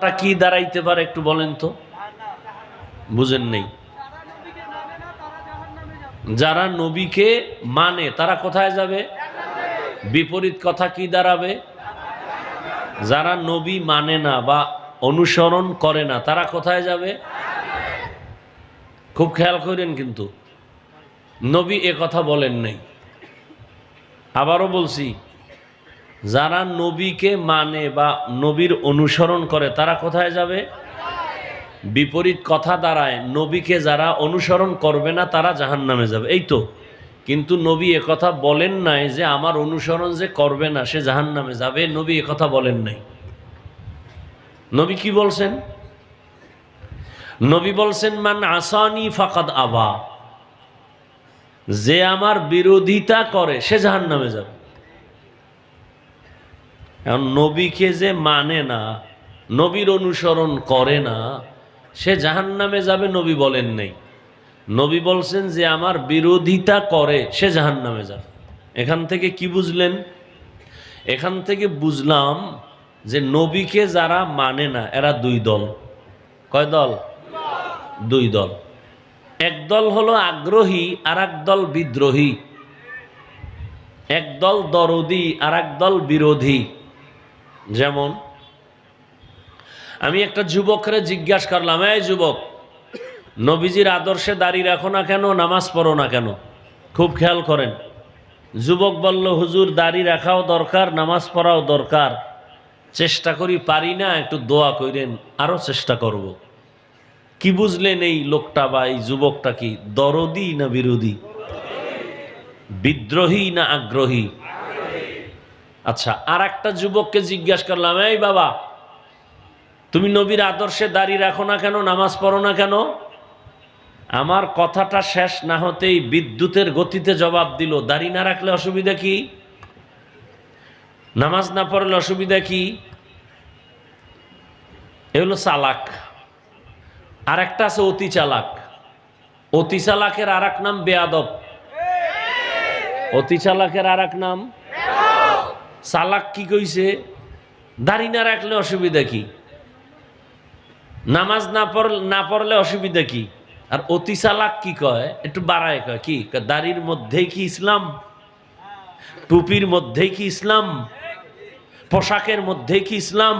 তা কি দাঁড়াইতে পারে একটু বলেন তো? বুঝেন নেই। যারা নবীকে মানে তারা কোথায় যাবে? বিপরীত কথা কি দাঁড়াবে? যারা নবী মানে না বা অনুসরণ করে না, তারা কোথায় যাবে? খুব খেয়াল করেন কিন্তু। নবী এ কথা বলেন নাই। আবারও বলছি যারা নবীকে মানে বা নবীর অনুসরণ করে, তারা কোথায় যাবে? বিপরীত কথা দাঁড়ায়, নবীকে যারা অনুসরণ করবে না, তারা জাহান নামে যাবে। এই তো। কিন্তু নবী কথা বলেন নাই যে, আমার অনুসরণ যে করবে না, সে জাহান নামে যাবে। নবী কথা বলেন নাই। নবী কি বলছেন? নবী বলছেন, মান আসানি ফাকাদ আবা। যে আমার বিরোধিতা করে, সে জাহান নামে যাবে। এখন নবীকে যে মানে না, নবীর অনুসরণ করে না, সে জাহান নামে যাবে নবী বলেন নেই। নবী বলছেন যে আমার বিরোধিতা করে, সে জাহান নামে যাবে। এখান থেকে কি বুঝলেন? এখান থেকে বুঝলাম যে নবীকে যারা মানে না, এরা দুই দল। কয় দল? দুই দল। এক দল হলো আগ্রহী আর দল বিদ্রোহী। এক দল দরদি আর দল বিরোধী। যেমন, আমি একটা যুবকরে জিজ্ঞাসা করলাম, এই যুবক, নবীজির আদর্শে দাঁড়িয়ে রাখো না কেন, নামাজ পড়ো না কেন? খুব খেয়াল করেন। যুবক বলল, হুজুর দাড়ি রাখাও দরকার, নামাজ পড়াও দরকার। চেষ্টা করি, পারি না, একটু দোয়া করেন আরও চেষ্টা করব। কি বুঝলেন এই লোকটা বা এই যুবকটা কি? দরদি না বিরোধী? বিদ্রোহী না আগ্রহী? আচ্ছা আর একটা যুবককে জিজ্ঞাসা করলাম, এই বাবা, তুমি নবীর আদর্শে দাঁড়িয়ে রাখো না কেন, নামাজ পড়ো না কেন? আমার কথাটা শেষ না হতেই বিদ্যুতের গতিতে জবাব দিল, দাড়ি না রাখলে অসুবিধা কি? নামাজ না পড়লে অসুবিধা কি? এ হলো চালাক। আর একটা আছে অতি চালাক। অতি চালাকের আর নাম বেয়াদব। অতি চালাকের আর নাম চালাক কি কইছে? দাড়ি না রাখলে অসুবিধা কি? নামাজ না পড়, না পড়লে অসুবিধা কি? আর অতি চালাক কি কয়? একটু বাড়ায় কয়, কি? দাড়ির মধ্যেই কি ইসলাম? টুপির মধ্যেই কি ইসলাম? পোশাকের মধ্যেই কি ইসলাম?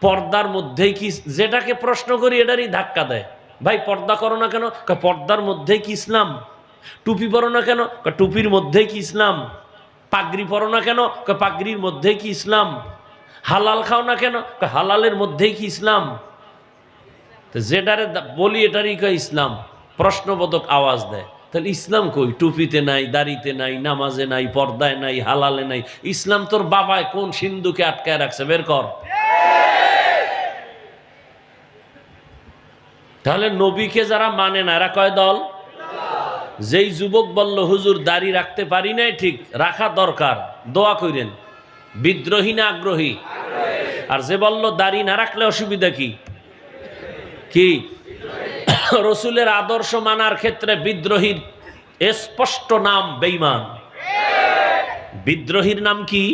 পর্দার মধ্যেই কি যেটাকে প্রশ্ন করি এটারই ধাক্কা দেয়। ভাই, পর্দা করো না কেন? পর্দার মধ্যেই কি ইসলাম? টুপি পরো না কেন? টুপির মধ্যেই কি ইসলাম? পাগড়ি পরো না কেন? পাগড়ির মধ্যেই কি ইসলাম? হালাল খাও না কেন? হালালের মধ্যেই কি ইসলাম? যেটারে বলি এটারই কয় ইসলাম। প্রশ্নবোধক আওয়াজ দেয়। তাহলে ইসলাম কই? টুপিতে নাই, দাড়িতে নাই, নামাজে নাই, পর্দায় নাই, হালালে নাই। ইসলাম তোর বাবায় কোন সিন্ধুকে আটকায় রাখছে? বের কর। তাহলে নবীকে যারা মানে না, এরা কয় দল? যেই যুবক বলল, হুজুর, দাড়ি রাখতে পারি নাই? ঠিক, রাখা দরকার, দোয়া করেন বিদ্রোহী না আগ্রহী? আর যে বলল, দাড়ি না রাখলে অসুবিধা কি? কি? রসুলের আদর্শ মানার ক্ষেত্রে বিদ্রোহীর স্পষ্ট নাম বেইমান বিদ্রোহীর নাম কি?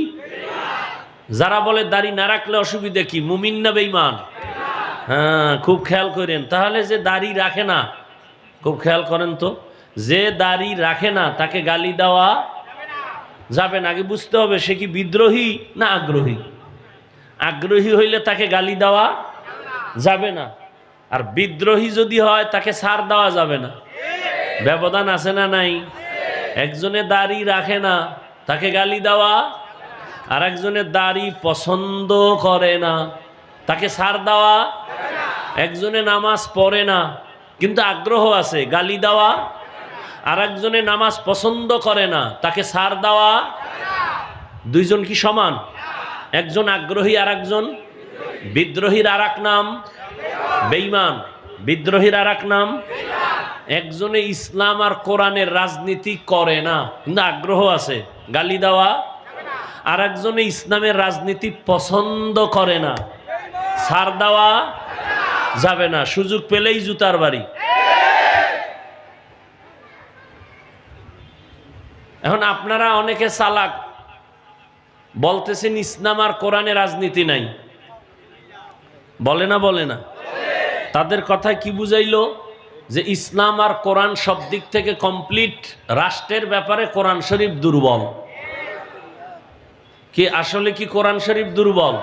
যারা বলে, দাড়ি না রাখলে অসুবিধা কি? মুমিন না বেইমান হ্যাঁ খুব খেয়াল করেন। তাহলে যে দাড়ি রাখে না, খুব খেয়াল করেন তো। যে দাড়ি রাখে না, তাকে গালি দেওয়া যাবে না। আগে বুঝতে হবে, সে কি বিদ্রোহী না আগ্রহী? আগ্রহী হইলে তাকে গালি দেওয়া যাবে না। আর বিদ্রোহী যদি হয়, তাকে সার দেওয়া যাবে না। ব্যবধান আছে না নাই? একজনে দাড়ি রাখে না, তাকে গালি দেওয়া আর একজনের দাড়ি পছন্দ করে না, তাকে সার দেওয়া একজনে নামাজ পড়ে না। কিন্তু আগ্রহ আছে, গালি দেওয়া আর একজনে নামাজ পছন্দ করে না, তাকে সার দেওয়া? দুইজন কি সমান? একজন আগ্রহী আর একজন বিদ্রোহীর আর এক নাম? বেইমান বিদ্রোহীর আর এক নাম? একজনে ইসলাম আর কোরআনের রাজনীতি করে না, কিন্তু আগ্রহ আছে, গালি দেওয়া? আর একজনে ইসলামের রাজনীতি পছন্দ করে না, সার দেওয়া? যাবে না, সুযোগ পেলেই জুতার বাড়ি। এখন আপনারা অনেকে চালাক। বলতেছেন ইসলাম আর কোরআনে রাজনীতি নাই। বলে না বলে না? তাদের কথায় কি বুঝাইলো? যে ইসলাম আর কোরআন সব দিক থেকে কমপ্লিট, রাষ্ট্রের ব্যাপারে কোরআন শরীফ দুর্বল। কি আসলে কি কোরআন শরীফ দুর্বল?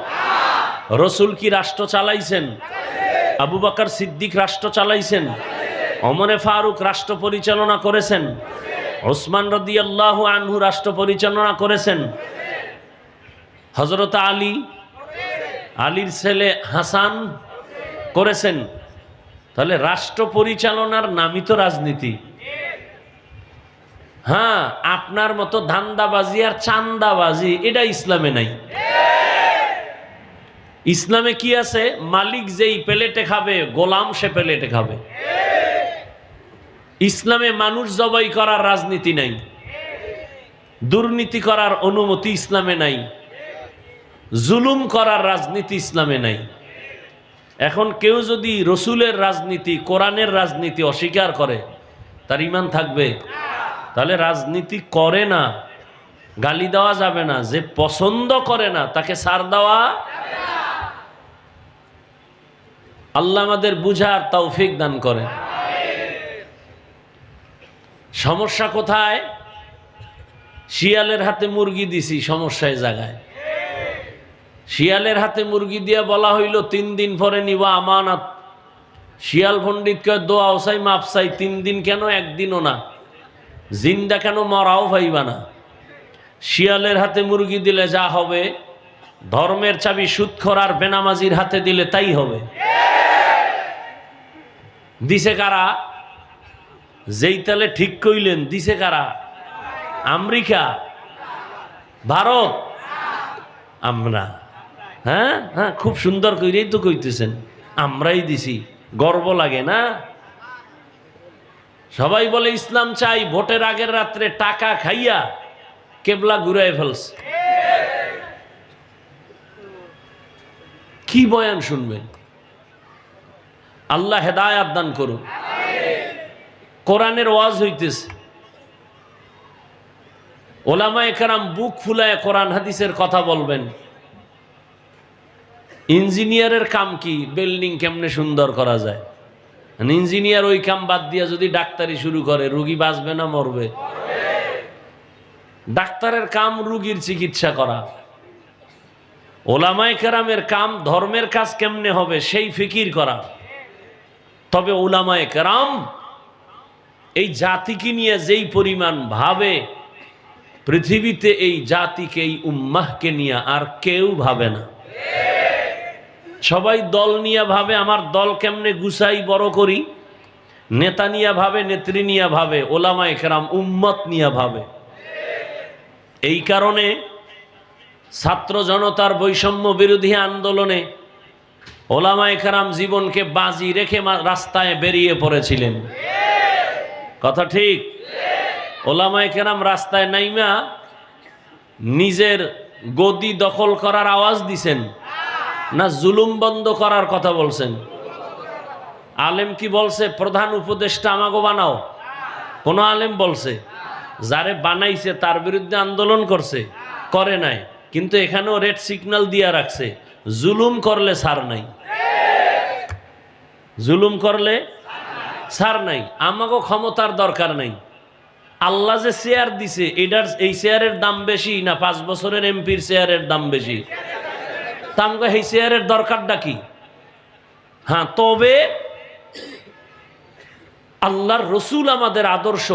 রসুল কি রাষ্ট্র চালাইছেন? আবু বাকার সিদ্দিক রাষ্ট্র চালাইছেন? অমরে ফারুক রাষ্ট্র পরিচালনা করেছেন? ওসমান রদি আল্লাহ আনহু রাষ্ট্র পরিচালনা করেছেন। হজরত আলী, আলীর ছেলে হাসান করেছেন। তাহলে রাষ্ট্র পরিচালনার নামই তো রাজনীতি। হ্যাঁ আপনার মতো ধান্দাবাজি আর চান্দাবাজি, এটা ইসলামে নাই। ইসলামে কি আছে? মালিক যেই প্লেটে খাবে, গোলাম সে প্লেটে খাবে। ইসলামে মানুষ জবাই করার রাজনীতি নাই। দুর্নীতি করার অনুমতি ইসলামে নাই। জুলুম করার রাজনীতি ইসলামে নাই। এখন কেউ যদি রসুলের রাজনীতি, কোরআনের রাজনীতি অস্বীকার করে, তার ইমান থাকবে। তাহলে রাজনীতি করে না, গালি দেওয়া যাবে না, যে পছন্দ করে না, তাকে সার দেওয়া আল্লাহ আমাদের বুঝার তৌফিক দান করেন। সমস্যা কোথায়? শিয়ালের হাতে মুরগি দিছি, সমস্যায় জায়গায়। শিয়ালের হাতে মুরগি দিয়ে বলা হইল, তিন দিন পরে নিবা আমানত। শিয়াল পণ্ডিতকে দোয়া ওসাই মাপসাই তিন দিন কেন? একদিনও না। জিন্দা কেন মরাও পাইবা না? শিয়ালের হাতে মুরগি দিলে যা হবে, ধর্মের চাবি সুৎখর আর বেনামাজির হাতে দিলে তাই হবে। দিছে কারা? যেই তালে ঠিক কইলেন, দিছে কারা? আমেরিকা? ভারত? আমরা। হ্যাঁ? হ্যাঁ খুব সুন্দর কইরেই তো কইতেছেন। আমরাই দিছি। গর্ব লাগে না? সবাই বলে, ইসলাম চাই, ভোটের আগের রাত্রে টাকা খাইয়া কেবলা ঘুরাই ফেলছে। কি বয়ান শুনবেন? আল্লাহ হেদায়াত দান করুন। কোরআনের ওয়াজ হইতেছে। ওলামা একরাম বুক ফুলায় কোরআন হাদিসের কথা বলবেন। ইঞ্জিনিয়ারের কাম কি? বিল্ডিং কেমনে সুন্দর করা যায়? ইঞ্জিনিয়ার ওই কাম বাদ দিয়া যদি ডাক্তারি শুরু করে, রুগী বাঁচবে না মরবে? ডাক্তারের কাম রুগীর চিকিৎসা করা। ওলামায় কেরামের কাম ধর্মের কাজ কেমনে হবে? সেই ফিকির করা। তবে ওলামায় কেরাম এই জাতিকে নিয়ে যেই পরিমাণ ভাবে পৃথিবীতে এই জাতিকে, এই উম্মাহকে নিয়ে আর কেউ ভাবে না। সবাই দল নিয়ে ভাবে, আমার দল কেমনে গুছাই বড় করি? নেতা নিয়ে ভাবে, নেত্রী নিয়ে ভাবে ওলামা একরাম উম্মত নিয়ে ভাবে। এই কারণে ছাত্র জনতার বৈষম্য বিরোধী আন্দোলনে ওলামা একরাম জীবনকে বাজি রেখে রাস্তায় বেরিয়ে পড়েছিলেন। কথা ঠিক? ওলামায় কেরাম রাস্তায় নাইমা নিজের গদি দখল করার আওয়াজ দিছেন না জুলুম বন্ধ করার কথা বলছেন? আলেম কি বলছে, প্রধান উপদেষ্টা আমাকে বানাও কোন আলেম বলছে, যারে বানাইছে তার বিরুদ্ধে আন্দোলন করছে, করে নাই, কিন্তু এখানেও রেড সিগন্যাল দিয়া রাখছে, জুলুম করলে সার নাই। জুলুম করলে সার নাই আমাকে ক্ষমতার দরকার নাই। আল্লাহ যে চেয়ার দিছে, এটার এই চেয়ারের দাম বেশি না, পাঁচ বছরের এমপির চেয়ারের দাম বেশি? তা আমাকে এই চেয়ারের দরকারটা কি? হ্যাঁ তবে আল্লাহর রসুল আমাদের আদর্শ।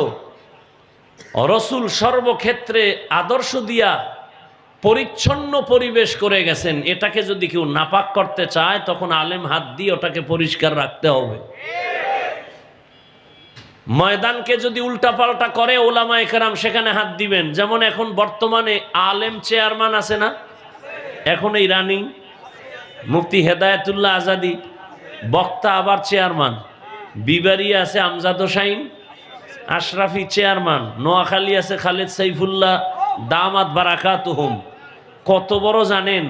রসুল সর্বক্ষেত্রে আদর্শ দিয়া পরিচ্ছন্ন পরিবেশ করে গেছেন। এটাকে যদি কেউ নাপাক করতে চায়, তখন আলেম হাত দিয়ে ওটাকে পরিষ্কার রাখতে হবে। ময়দানকে যদি উল্টাপাল্টা করে ওলামা একরাম সেখানে হাত দিবেন। যেমন এখন বর্তমানে আলেম চেয়ারম্যান আছে না? এখন এই রানিং, মুফতি হেদায়তুল্লাহ আজাদি, বক্তা আবার চেয়ারম্যান। বিবারি আছে আমজাদ হোসাইন, আশরাফি চেয়ারম্যান। নোয়াখালী আছে খালেদ সাইফুল্লাহ, দামাত বারাকাত হুম কত বড় জানেন,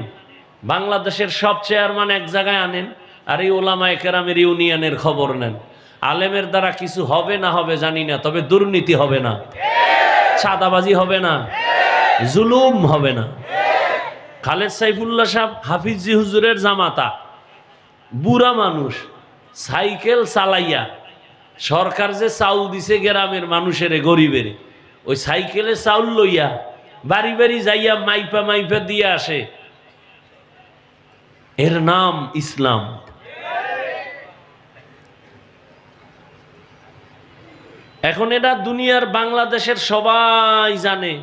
বাংলাদেশের সব চেয়ারম্যান এক জায়গায় আনেন, আর এই ওলামা একরামের ইউনিয়নের খবর নেন। আলেমের দ্বারা কিছু হবে না হবে জানি না, তবে দুর্নীতি হবে না। চাঁদাবাজি হবে না। জুলুম হবে না। খালেদ সাইফুল্লাহ সাহেব হাফিজি হুজুরের জামাতা। বুড়া মানুষ, সাইকেল চালাইয়া, সরকার যে চাউল দিছে গ্রামের মানুষের, গরিবের, ওই সাইকেলে চাউল লইয়া, বাড়ি বাড়ি যাইয়া মাইপা মাইপা দিয়ে আসে। এর নাম ইসলাম। এখন এটা দুনিয়ার বাংলাদেশের সবাই জানে।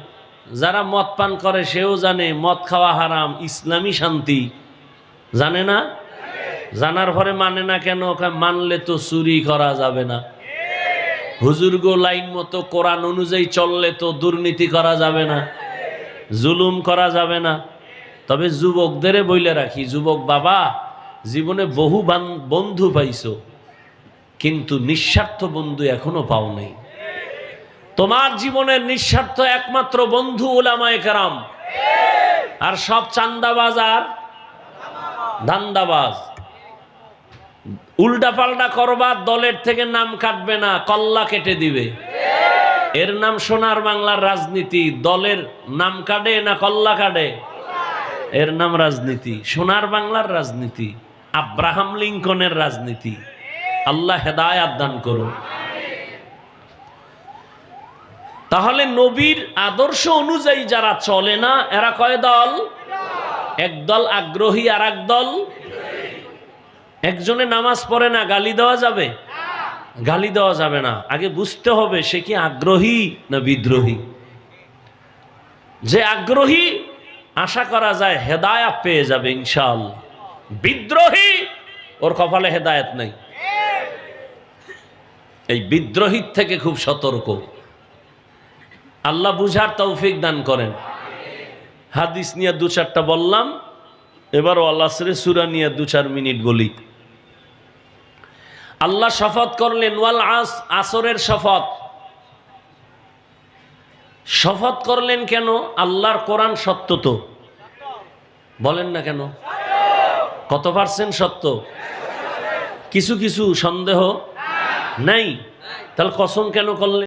যারা মদ পান করে, সেও জানে মদ খাওয়া হারাম, ইসলামী শান্তি। জানে না? জানার পরে মানে না কেন? মানলে তো চুরি করা যাবে না। হুজুরগো লাইন মতো কোরআন অনুযায়ী চললে তো দুর্নীতি করা যাবে না, জুলুম করা যাবে না। তবে যুবকদের বইলে রাখি, যুবক বাবা, জীবনে বহু বান- বন্ধু পাইছো। কিন্তু নিঃস্বার্থ বন্ধু এখনও পাও নাই। তোমার জীবনের নিঃস্বার্থ একমাত্র বন্ধু ওলামায়ে কারাম। আর সব চান্দাবাজ আর ধান্দাবাজ উল্টা পাল্টা করবা, দলের থেকে নাম কাটবে না, কল্লা কেটে দিবে। এর নাম সোনার বাংলার রাজনীতি, দলের নাম কাটে না কল্লা কাটে? এর নাম রাজনীতি, সোনার বাংলার রাজনীতি, আব্রাহাম লিঙ্কনের রাজনীতি। আল্লাহ হেদায়াত দান করুন। তাহলে নবীর আদর্শ অনুযায়ী যারা চলে না, এরা কয় দল? একদল আগ্রহী আর দল একজনে নামাজ পড়ে না, গালি দেওয়া যাবে? গালি দেওয়া যাবে না। আগে বুঝতে হবে সে কি আগ্রহী না বিদ্রোহী। যে আগ্রহী, আশা করা যায় হেদায়াত পেয়ে যাবে ইনশাআল্লাহ। বিদ্রোহী, ওর কপালে হেদায়েত নেই। এই বিদ্রোহীর থেকে খুব সতর্ক। আল্লাহ বুঝার তৌফিক দান করেন। হাদিস নিয়ে দু চারটা বললাম এবার আল্লাহরে সুরা নিয়ে দু চার মিনিট বলি। আল্লাহ শপথ করলেন, ওয়াল আস, আসরের শপথ। শপথ করলেন কেন? আল্লাহর কোরআন সত্য তো। বলেন না কেন? কত পার্সেন্ট সত্য? কিছু কিছু সন্দেহ? নাই। তাহলে কসম কেন করলেন